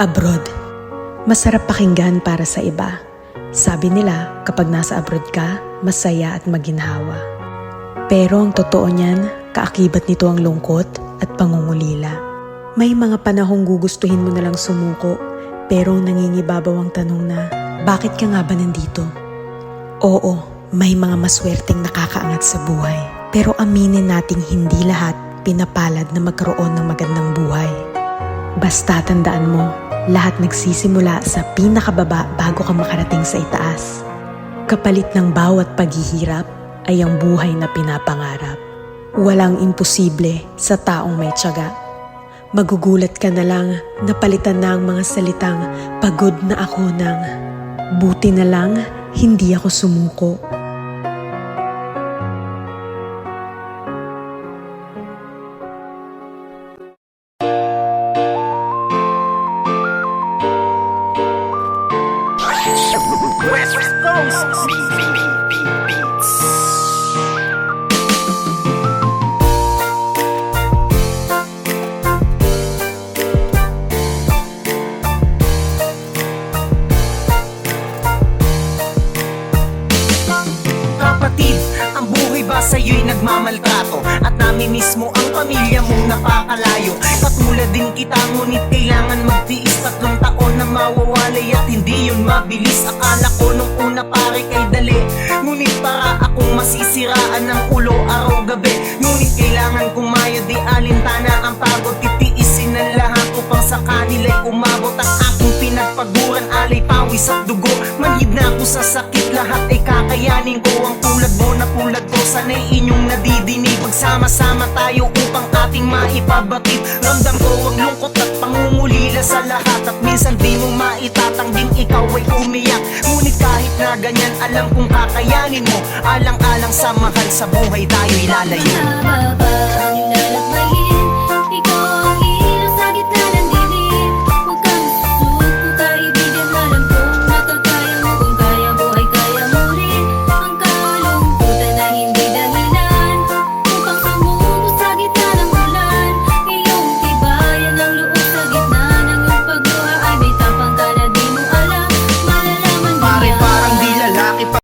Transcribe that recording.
Abroad. Masarap pakinggan para sa iba. Sabi nila, kapag nasa abroad ka, masaya at maginhawa. Pero ang totoo niyan, kaakibat nito ang lungkot at pangungulila. May mga panahong gugustuhin mo na lang sumuko, pero nangingibabaw ang tanong na, bakit ka nga ba nandito? Oo, may mga maswerteng nakakaangat sa buhay. Pero aminin nating hindi lahat pinapalad na magkaroon ng magandang buhay. Basta tandaan mo, lahat nagsisimula sa pinakababa bago ka makarating sa itaas. Kapalit ng bawat paghihirap ay ang buhay na pinapangarap. Walang imposible sa taong may tiyaga. Magugulat ka na lang na palitan na ang mga salitang pagod na ako ng buti na lang hindi ako sumuko. West Coast Beats. Sa'yo'y nagmamaltrato At namin mismo ang pamilya mong napakalayo Katulad din kita ngunit taon na mawawalay at hindi yun mabilis. Akala ko nung una pare kay dali Ngunit para akong masisiraan ng ulo araw gabi Ngunit kailangan kumayod di alintana ang pagod alay pawis at dugo. Manhid na ako sa sakit. Lahat ay kakayanin ko. Ang tulad mo na tulad ko. Sana'y inyong nadidinig. Magsama-sama tayo upang ating maipabatid. Ramdam ko ang lungkot at pangungulila sa lahat. At minsan di mo maitatangging ikaw ay umiyak. Ngunit kahit na ganyan alam kong kakayanin mo. Alang-alang sa mahal sa buhay tayo'y lalayo. Mababa ang lalakbayin